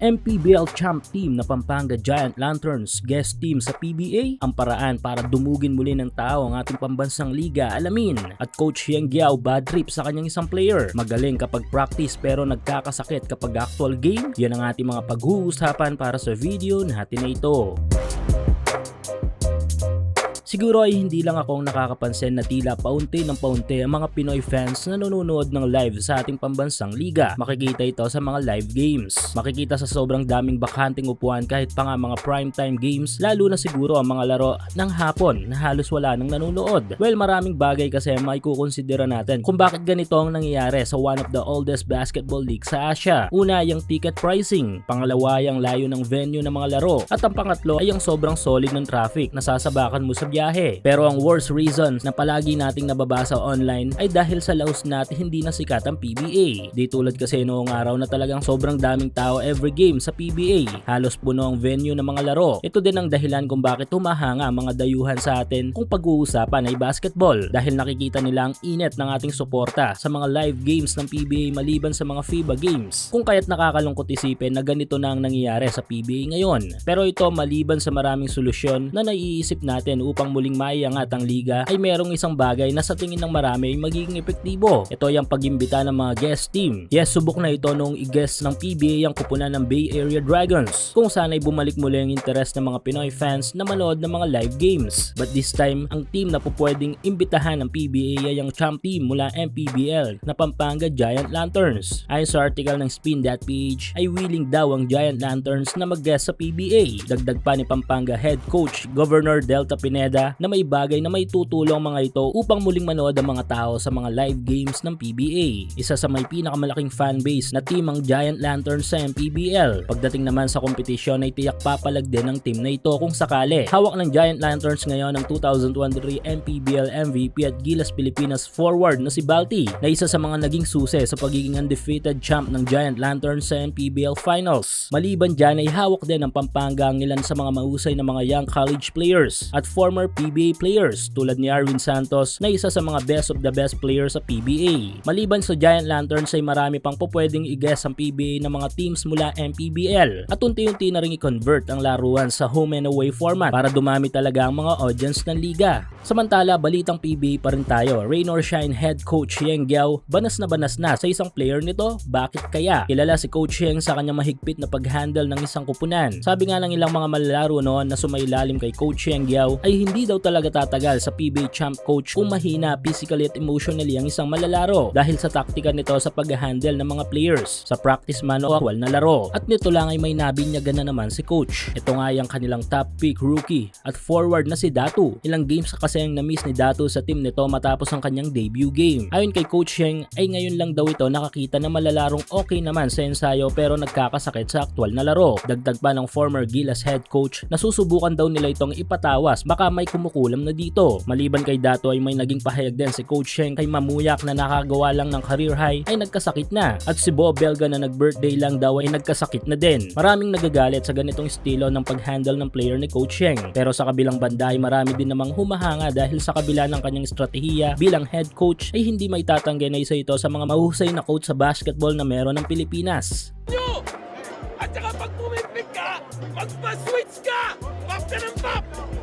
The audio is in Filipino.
MPBL champ team na Pampanga Giant Lanterns guest team sa PBA ang paraan para dumugin muli ng tao ang ating pambansang liga alamin at coach Yang Giao bad trip sa kanyang isang player. Magaling kapag practice pero nagkakasakit kapag actual game. Yan ang ating mga pag-uusapan para sa video natin na ito Siguro ay hindi lang ako ang nakakapansin na tila paunti ng paunti ang mga Pinoy fans na nanonood ng live sa ating pambansang liga. Makikita ito sa mga live games. Makikita sa sobrang daming bakanting upuan kahit pa nga mga primetime games lalo na siguro ang mga laro ng hapon na halos wala nang nanonood. Well maraming bagay kasi may kukonsidera natin kung bakit ganito ang nangyayari sa one of the oldest basketball league sa Asia. Una yung ticket pricing, pangalawa yung layo ng venue ng mga laro at ang pangatlo ay yung sobrang solid ng traffic na sasabakan mo sa biyahe. Pero ang worst reason na palagi nating nababasa online ay dahil sa laos natin hindi na sikat ang PBA. Di tulad kasi noong araw na talagang sobrang daming tao every game sa PBA. Halos puno ang venue ng mga laro. Ito din ang dahilan kung bakit humahanga ang mga dayuhan sa atin kung pag-uusapan ay basketball dahil nakikita nila ang init ng ating suporta sa mga live games ng PBA maliban sa mga FIBA games. Kung kaya't nakakalungkot isipin na ganito na ang nangyayari sa PBA ngayon. Pero ito maliban sa maraming solusyon na naiisip natin upang muling maiangat ang liga ay merong isang bagay na sa tingin ng marami ay magiging epektibo. Ito ay ang pag-imbita ng mga guest team. Yes, subok na ito noong i-guest ng PBA ang kupunan ng Bay Area Dragons kung saan ay bumalik muli ang interes ng mga Pinoy fans na manood ng mga live games. But this time, ang team na po pwedeng imbitahan ng PBA ay ang champ team mula MPBL na Pampanga Giant Lanterns. Ayon sa article ng Spin.ph ay willing daw ang Giant Lanterns na mag-guest sa PBA. Dagdag pa ni Pampanga head coach Governor Delta Pineda na may bagay na may tutulong mga ito upang muling manood ang mga tao sa mga live games ng PBA. Isa sa may pinakamalaking fanbase na team ang Giant Lanterns sa MPBL. Pagdating naman sa kompetisyon ay tiyak papalag din ng team na ito kung sakali. Hawak ng Giant Lanterns ngayon ang 2023 MPBL MVP at Gilas Pilipinas forward na si Balti na isa sa mga naging susi sa pagiging undefeated champ ng Giant Lanterns sa MPBL Finals. Maliban dyan ay hawak din ng Pampanga ang ilan sa mga mahusay na mga young college players at former PBA players tulad ni Arvin Santos na isa sa mga best of the best players sa PBA. Maliban sa Giant Lanterns ay marami pang pupwedeng i-guess ang PBA ng mga teams mula MPBL at unti-unti na rin i-convert ang laruan sa home and away format para dumami talaga ang mga audience ng liga. Samantala, balitang PBA pa rin tayo. Rain or Shine head coach Yeng Giao banas na banas na sa isang player nito. Bakit kaya? Kilala si Coach Yeng sa kanyang mahigpit na pag-handle ng isang kupunan. Sabi nga ng ilang mga malalaro noon na sumailalim kay Coach Yeng Giao ay hindi daw talaga tatagal sa PBA champ coach kung mahina physically at emotionally ang isang malalaro dahil sa taktika nito sa pag-handle ng mga players sa practice man o akwal na laro. At nito lang ay may nabinyagan na naman si coach. Ito nga yung kanilang top pick rookie at forward na si Datu. Ilang games kasi ang na-miss ni Datu sa team nito matapos ang kanyang debut game. Ayon kay Coach Heng ay ngayon lang daw ito nakakita na malalarong okay naman sa ensayo pero nagkakasakit sa aktwal na laro. Dagdag pa ng former Gilas head coach na susubukan daw nila itong ipatawas baka may kumukulam na dito. Maliban kay Dato ay may naging pahayag din si Coach Heng kay Mamuyak na nakagawa lang ng career high ay nagkasakit na. At si Bob Belga na nag-birthday lang daw ay nagkasakit na din. Maraming nagagalit sa ganitong estilo ng pag-handle ng player ni Coach Heng. Pero sa kabilang banda ay marami din namang humahanga dahil sa kabila ng kanyang estratehiya bilang head coach ay hindi may tatanggi na isa ito sa mga mahusay na coach sa basketball na meron ng Pilipinas. nyo! At saka pag pumipig ka, magpa-switch ka! Pop ka ng pop!